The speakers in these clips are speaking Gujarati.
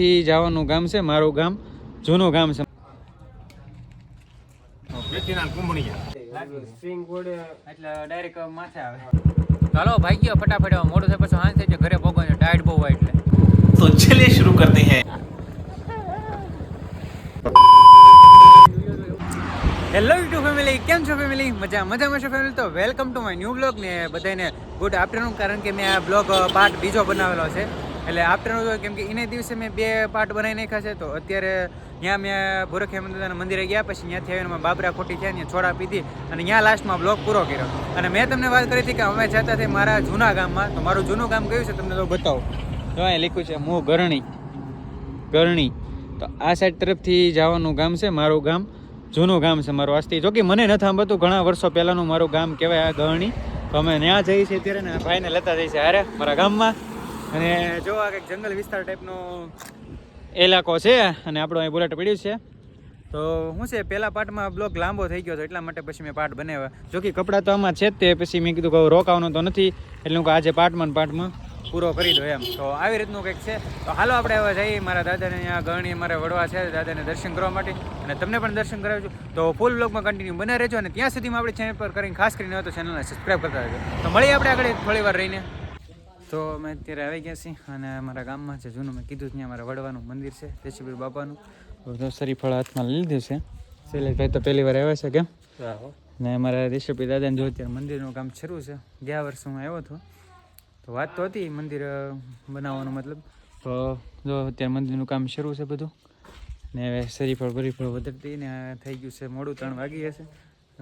અહીંથી જવાનું ગામ છે મારું ગામ જૂનું ગામ છે. ચાલો ભાઈ ગયો ફટાફટ મોડું થાય પછી હાંસે ઘરે ભોગો ડાયટ બહુ હોય એટલે તો ચલે શરૂ કરતે હે. હેલો યુટ્યુબ ફેમિલી કેમ છો ફેમિલી મજા મજા મજા ફેમિલી તો welcome to my new blog ને બધાને ગુડ આફ્ટરનૂન કારણ કે મેં આ બ્લોગ પાર્ટ બીજો બનાવેલો છે. એટલે આફ્ટરનૂન કેમ કે એને દિવસે મેં બે પાર્ટ બનાવી નાખ્યા છે, તો અત્યારે ત્યાં મેં ભૂરખિયા મંદિરે ગયા, પછી ત્યાંથી આવીને મેં બાબરા ખોટી થયા ત્યાં છોડા પીધી, અને ત્યાં લાસ્ટમાં બ્લોગ પૂરો કર્યો. અને મેં તમને વાત કરી હતી કે અમે જતા હતા મારા જૂના ગામમાં, તો મારું જૂનું ગામ કયું છે તમને તો બતાવો. તો અહીં લખ્યું છે, મો ગરણી. ગરણી. તો આ સાઈડ તરફથી જવાનું ગામ છે, મારું ગામ. જૂનું ગામ છે મારું આજથી જો કે મને નથી સાંભળતું, ઘણા વર્ષો પહેલાંનું મારું ગામ કહેવાય આ ગરણી. તો અમે ત્યાં જઈએ છીએ અત્યારે ને ભાઈને લેતા જઈએ છીએ હારે, મારા ગામમાં. અને જો આ કંઈક જંગલ વિસ્તાર ટાઈપનો ઇલાકો છે અને આપણો અહીં બુલેટ પડ્યું છે. તો શું છે પહેલા પાર્ટમાં બ્લોક લાંબો થઈ ગયો હતો એટલા માટે પછી મેં પાર્ટ બનાવ્યા. જો કે કપડાં તો આમાં છે તે પછી મેં કીધું કહું રોકાવાનો તો નથી એટલે હું આજે પાર્ટમાં પાર્ટમાં પૂરો કરી દો એમ. તો આવી રીતનું કંઈક છે. તો હાલો આપણે હવે જઈએ મારા દાદાને અહીંયા ગરણી મારે વડવા છે દાદાને દર્શન કરવા માટે. અને તમને પણ દર્શન કરાવજો. તો ફૂલ બ્લોગમાં કન્ટિન્યુ બના રહેજો અને ત્યાં સુધીમાં આપણે ચેનલ પર કરીને ખાસ કરીને તો ચેનલને સબસ્ક્રાઈબ કરતા રહેજો. તો મળીએ આપણે આગળ થોડી વાર રહીને. તો અમે અત્યારે આવી ગયા છીએ અને મારા ગામમાં છે જૂનું મેં કીધું ત્યાં મારા વડવાનું મંદિર છે દેશીપીર બાપાનું. તો શરીફળ હાથમાં લીધું છે. શૈલેષભાઈ તો પહેલી વાર આવ્યા છે કેમ? ને અમારા દેશીપીર દાદાને જો અત્યારે મંદિરનું કામ શરૂ છે. ગયા વર્ષે હું આવ્યો હતો. તો વાત તો હતી મંદિર બનાવવાનો મતલબ. તો જો અત્યારે મંદિરનું કામ શરૂ છે બધું. ને હવે શરીફળ બરીફળ વધરતી ને થઈ ગયું છે મોડું ત્રણ વાગી હશે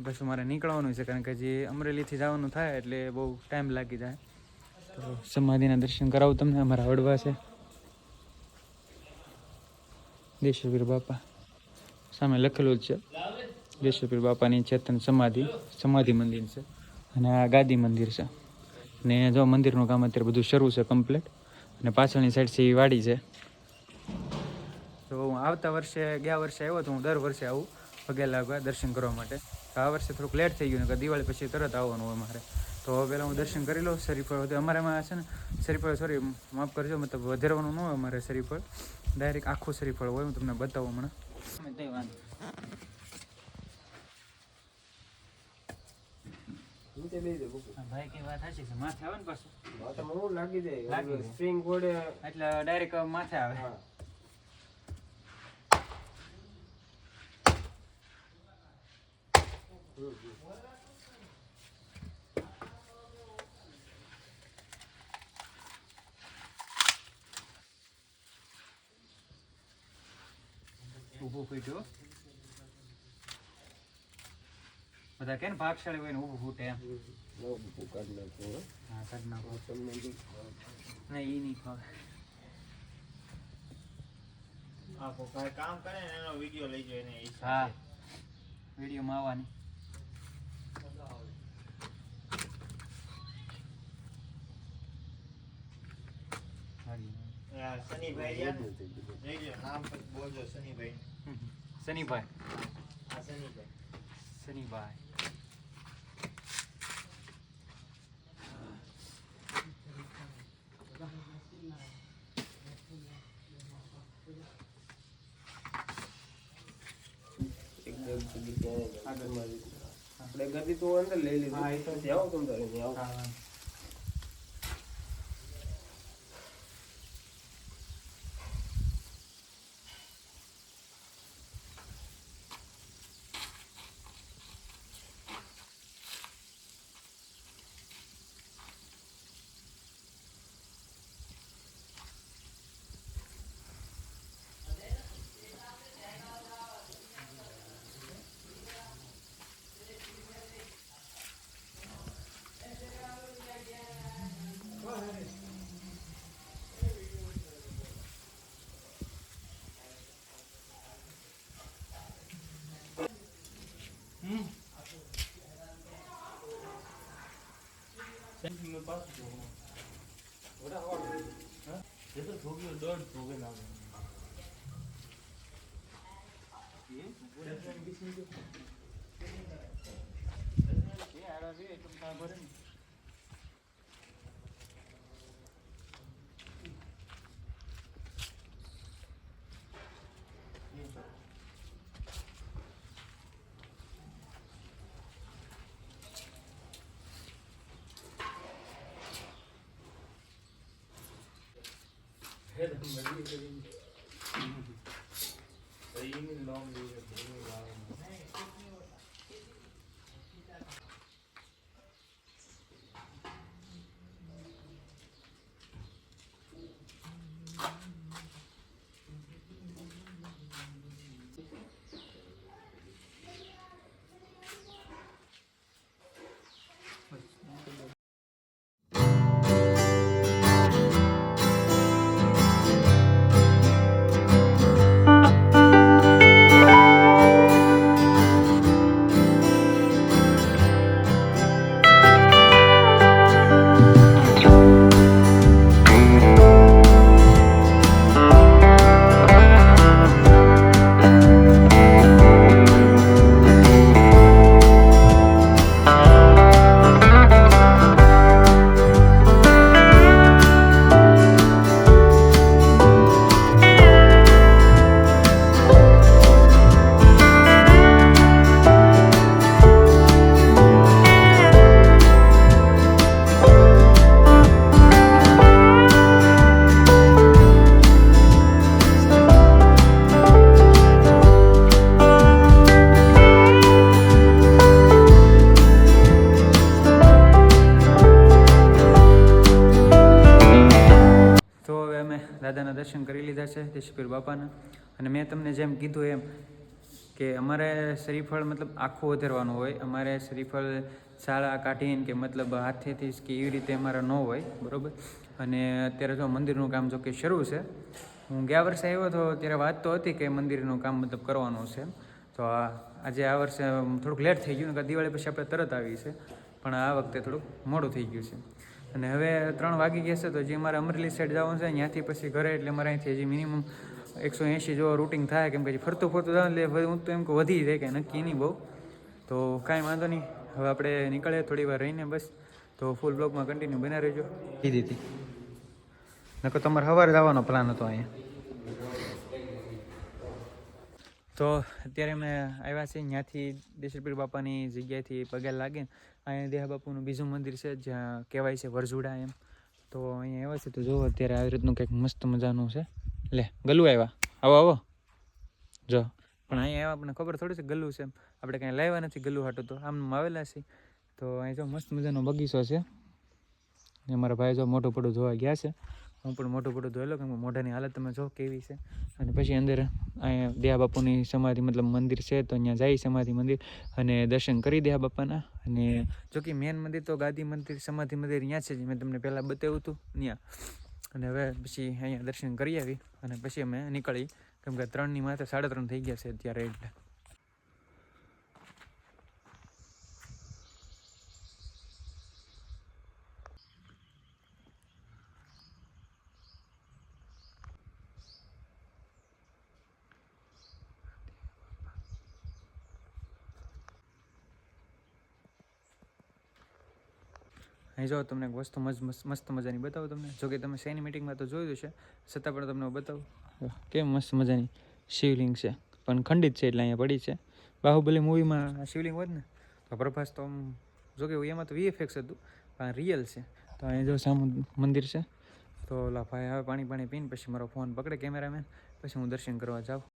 પછી મારે નીકળવાનું છે કારણ કે જે અમરેલીથી જવાનું થાય એટલે બહુ ટાઈમ લાગી જાય. સમાધિના દર્શન કરાવું તમને. અમારા વડવા છે. દેશવીર બાપા. સામે લખેલું જ છે. દેશવીર બાપાની ચેતન સમાધિ સમાધિ મંદિર છે. અને આ ગાદી મંદિર છે. ને જો મંદિરનું કામ અત્યારે બધું શરૂ છે કમ્પ્લીટ. અને પાછળની સાઈડ છે એ વાડી છે. તો હું આવતા વર્ષે, ગયા વર્ષે આવ્યો તો હું દર વર્ષે આવું. પગે લાગવા દર્શન કરવા માટે. આ વર્ષે થોડુંક લેટ થઈ ગયું ને દિવાળી પછી તરત આવવાનું હોય મારે. તો પહેલાં હું દર્શન કરી લઉં શરીફળ વધે. અમારામાં છે ને શરીફળ સોરી માફ કરજો મતલબ વધારવાનું ન હોય અમારે શરીફળ. ડાયરેક્ટ આખું શરીફળ હોય હું તમને બતાવું હમણાં. નીચે લઈ દે બુકુ ભાઈ કઈ વાત સાચી છે? માથે આવે ને પાછું? લાગી લાગી જાય. સ્પ્રિંગ એટલે ડાયરેક્ટ માથે આવે. ઊભું ફૂટ્યું બધા કેમ ભાગશાળી હોય ને ઊભું ફૂટે એમ? હો. કાઢ નાખો. ના ઈ નહીં ફાવે. કામ કરે ને એનો વીડિયો લઈ જાય ને એ હા. વિડીયોમાં આવવાની. શનિભાઈ નામ બોલજો શનિભાઈ. શનિભાઈ આ શનિભાઈ શનિભાઈ એકદમ સુધી ત્યાં તમારી આપણે ગદી તો અંદર લઈ લીધી હા, એ તો 빨아줘. 뭐라고 하래? 어? 얘들 독일 널 독에 나가. 예? 뭐야? 이게 신경. 예, 알아서 좀 가버린. છે. આવો તમ તારે ત્યાં આવો દાદાના દર્શન કરી લીધા છે દેશપીર બાપાના. અને મેં તમને જેમ કીધું એમ કે અમારે શરીફળ મતલબ આખું વધારવાનું હોય. અમારે શરીફળ શાળા કાઢીને કે મતલબ હાથેથી કે એવી રીતે અમારે ન હોય, બરાબર? અને અત્યારે જો મંદિરનું કામ જો કે શરૂ છે, હું ગયા વર્ષે આવ્યો હતો, ત્યારે વાત તો હતી કે મંદિરનું કામ મતલબ કરવાનું છે. તો આજે આ વર્ષે થોડુંક લેટ થઈ ગયું દિવાળી પછી આપણે તરત આવી છે પણ આ વખતે થોડુંક મોડું થઈ ગયું છે. અને હવે ત્રણ વાગી ગયા છે તો જે મારે અમરેલી સાઈડ જવાનું છે ત્યાંથી પછી ઘરે એટલે મારે અહીંથી હજી મિનિમમ એકસો એંશી જો રૂટિંગ થાય કેમ કે ફરતું ફરતું જવાનું એટલે હું તો એમ કે વધી જાય કે નક્કી નહીં બહુ. તો કાંઈ વાંધો નહીં. હવે આપણે નીકળીએ થોડી વાર રહીને બસ. તો ફૂલ બ્લોગમાં કન્ટિન્યુ બના રહેજો. કીધી હતી નકર તમારે સવારે જવાનો પ્લાન હતો અહીંયા. તો અત્યારે અમે આવ્યા છીએ ત્યાંથી દેશરપીર બાપાની જગ્યાએથી પગે લાગે અહીંયા દેહા બાપુનું બીજું મંદિર છે, જ્યાં કહેવાય છે વરઝુડા એમ. તો અહીંયા આવ્યા છે, તો જુઓ અત્યારે આવી રીતનું કંઈક મસ્ત મજાનું છે. લે, ગલું આવ્યા. આવો આવો. જો, પણ અહીંયા આવ્યા આપણને ખબર થોડી છે ગલું છે એમ. આપણે કાંઈ લાવ્યા નથી ગલું હાટું તો. આમ આવેલા છે. તો અહીં જો મસ્ત મજાનો બગીચો છે. અમારા મારા ભાઈ જો મોટું પડું જોવા ગયા છે. હું પણ મોટું પડું ધોયેલો કેમ કે મોઢાની હાલત તમે જો કેવી છે. અને પછી અંદર અહીંયા દેહા બાપુની સમાધિ મતલબ મંદિર છે તો અહીંયા જાય સમાધિ મંદિર અને દર્શન કરી દેહા બાપાના અને જો કે મેન મંદિર તો ગાદી મંદિર, સમાધિ મંદિર અહીંયા છે જે. મેં તમને પહેલાં બતાવ્યું હતું ત્યાં. અને હવે પછી અહીંયા દર્શન કરી આવી અને પછી અમે નીકળી. કેમ કે ત્રણની માથે સાડા ત્રણ થઈ ગયા છે અત્યારે એટલે. અહીં જો તમને એક વસ્તુ મસ્ત મજાની બતાવું તમને. જો કે તમે શેની મીટિંગમાં તો જોયું છે છતાં પણ તમને બતાવું. કેમ મસ્ત મજાની શિવલિંગ છે. પણ ખંડિત છે એટલે અહીંયા પડી છે. બાહુબલી મૂવીમાં શિવલિંગ હોત ને, તો પ્રભાસ તો જો કે એમાં તો વીએફએક્સ હતું, પણ રિયલ છે. તો અહીંયા જો સામુ મંદિર છે. તો ઓલા ભાઈ હવે પાણી પાણી પીને, પછી મારો ફોન પકડે કેમેરામેન પછી હું દર્શન કરવા જાઉં.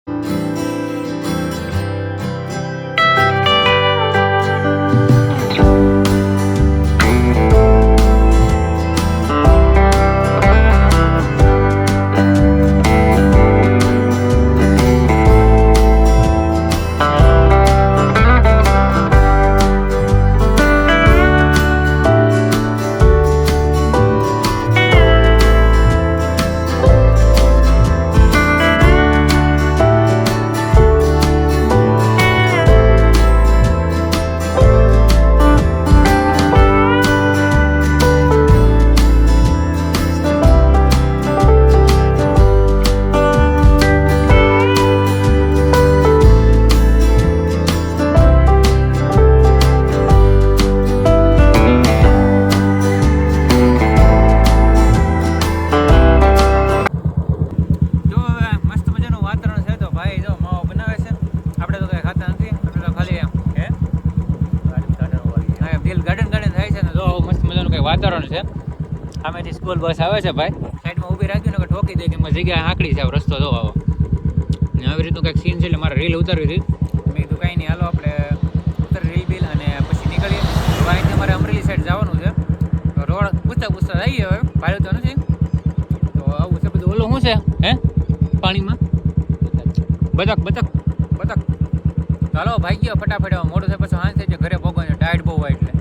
દિલ ગાર્ડન ગાર્ડન થાય છે ને જો મસ્ત મજાનું કંઈ વાતાવરણ છે. આમેથી સ્કૂલ બસ આવે છે ભાઈ. સાઈડમાં ઊભી રાખ્યું ને ઠોકી દે કે એમાં જગ્યા આંકડી છે રસ્તો જો આવો. ને આવી રીતનું કંઈક સીન છે એટલે મારે રીલ ઉતારવી હતી. મેં કીધું કાંઈ નહીં, હાલો આપણે ઉતર રીલ બિલ અને પછી નીકળીએ. તો અમારે અમરેલી સાઈડ જવાનું છે. તો રોડ પૂછતા પૂછતા જઈએ હવે, ભાડું તો નથી. તો આવું છે બધું. ઓલું શું છે? હે? પાણીમાં? બતક બતક બતક. ચાલો ભાઈ ગયો ફટાફટ હવે છે પછી હાંસ જાય ઘરે ભોગવા ટાઈટ બહુ હોય એટલે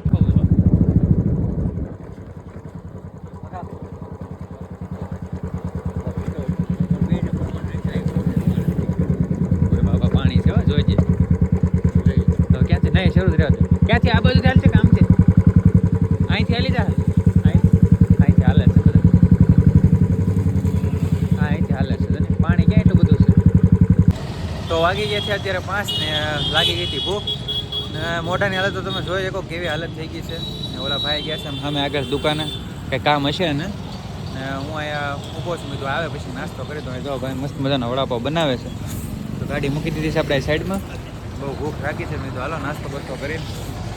જોઈજે તો ક્યાંથી નહીં શરૂ જ ક્યાંથી આ બાજુ ચાલશે કામ અહીંથી હાલી જા અહીંથી હાલે છે બધા અહીંથી હાલે છે. પાણી ક્યાં એટલું બધું છે તો વાગી ગયા છે અત્યારે પાંચ ને લાગી ગઈ હતી ભૂખ મોઢાની હાલત તો તમે જોઈ શકો કેવી હાલત થઈ ગઈ છે. ઓલા ભાઈ ગયા છે અમે આગળ દુકાને. કંઈ કામ હશે ને ને હું અહીંયા ઊભો છું. કીધું, આવે પછી નાસ્તો કરી દઉં. જો ભાઈ, મસ્ત મજાનો વડાપાવ બનાવે છે. તો ગાડી મૂકી દીધી છે આપણે સાઈડમાં. બહુ ભૂખ રાખી છે. મેં તો હાલો, નાસ્તો બસ્તો કરીને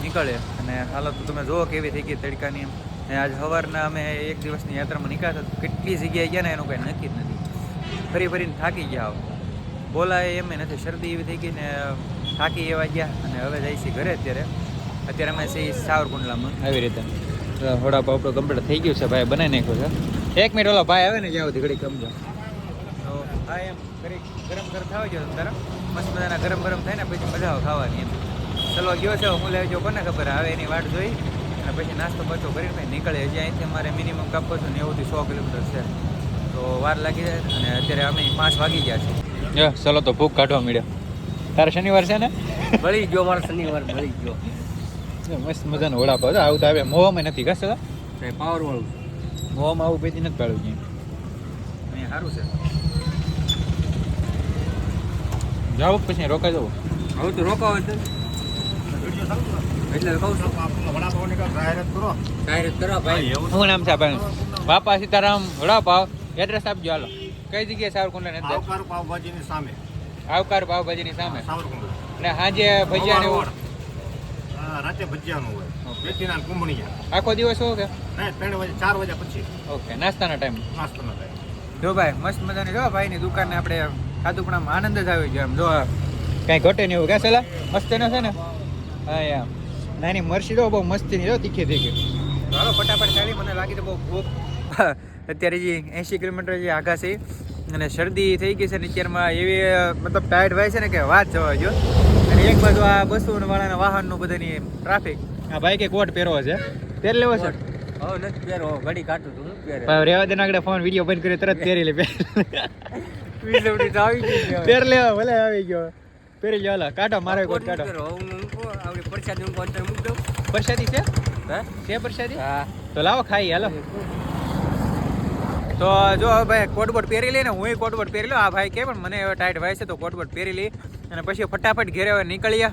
નીકળે અને હાલત તમે જુઓ કેવી થઈ ગઈ તડકાની આજ સવારના અમે એક દિવસની યાત્રામાં નીકળ્યા હતા. કેટલી જગ્યાએ ગયા ને એનું કંઈ નક્કી જ નથી. ફરી ફરીને થાકી ગયા બોલાય એમ નથી. શરદી એવી થઈ ગઈ ને થાકી એવા ગયા અને હવે જાય છે ઘરે અત્યારે. અત્યારે અમે છીએ સાવરકુંડલામાં. આવી રીતે. વડાપાવ આપણો કમ્પ્લીટ થઈ ગયું છે ભાઈ બનાવી નાખ્યો છે. એક મિનિટ ઓલો ભાઈ આવે ને જ્યાં સુધી ઘડી કમજો તો હા એમ કરી ગરમ ગરમ થવા ગયો તારા? મસ્ત મજાના ગરમ ગરમ થાય ને પછી મજા ખાવાની એમ. ચલો ગયો છે હું લેજો કોને ખબર? આવે એની વાટ જોઈ અને પછી નાસ્તો પાછો કરીને ભાઈ નીકળે. હજી અહીંથી અમારે મિનિમમ કાપો છો નેવુંથી સો કિલોમીટર છે. તો વાર લાગી જાય અને અત્યારે અમે પાંચ વાગી ગયા છે ચલો તો ભૂખ કાઢવા મળ્યો. તારે શનિવાર છે ને? મળી ગયો મારો શનિવાર મળી ગયો. મસ્ત મજાનો વડાપાવ પાવ આવું તો આવે મોવામાં નથી કશે પાવર વાળું. મોવામાં આવું પેથી નથી પાડવું અહીંયા સારું છે. જાવ પછી રોકાઈ જવું હવે તો રોકાવો એટલે એટલે કહું છું. વડાપાવની જાહેરાત કરો. કરો ભાઈ. શું નામ છે ભાઈ બાપા સીતારામ વડાપાવ. એડ્રેસ આપજો હાલો. કઈ જગ્યાએ સાવરકુંડલા ને અંદર? આવકાર પાવભાજીની સામે. આવકાર પાવભાજીની સામે. ને સાંજે ભજીયા ને એવું? રાતે ભજીયાનું હોય. મેથીના ને કુંભણિયા. આખો દિવસ હોય કે? નહીં ત્રણ વાગે ચાર વાગ્યા પછી. ઓકે નાસ્તાના ટાઈમ નાસ્તો ન જો ભાઈ મસ્ત મજાની જો ભાઈની દુકાને આપણે ખાધું પણ આમ આનંદ જ આવી ગયો એમ. જો કાંઈ ઘટે નહીં એવું. ક્યાં સલા મસ્ત એનો છે ને? હા નાની મરસી જો બહુ મસ્તીની જો તીખી તીખી. ચાલો ફટાફટ ચાલી મને લાગી તો બહુ ભૂખ. અત્યારે જે એંશી કિલોમીટર જે આઘા છે અને શરદી થઈ ગઈ છે ને અત્યારમાં એવી મતલબ ટાયર્ડ હોય છે ને કે વાત જવા જો અને એક બાજુ આ બસો વાળાના વાહનનું બધાની ટ્રાફિક. આ બાઈકે કોટ પહેરો છે? પહેર લેવો છે? ભાઈ રેવા દેના આગળ ફોન વીડિયો બંધ કર્યો તરત પહેરી લે પહેર લેવા ભલે આવી ગયો. પહેરી લ્યો હાલો કાઢો મારે કોટ કોટ કાઢો. પરસાદી છે? હે? છે પ્રસાદી? તો લાવો ખાઈ હાલો. તો જો ભાઈ કોટબોટ પહેરી લઈને હું કોટબોટ પહેરી લઉં આ ભાઈ કે પણ મને ટાઈટ ભાઈ છે તો કોટબોટ પહેરી લઈ અને પછી ફટાફટ ઘેરે નીકળીએ.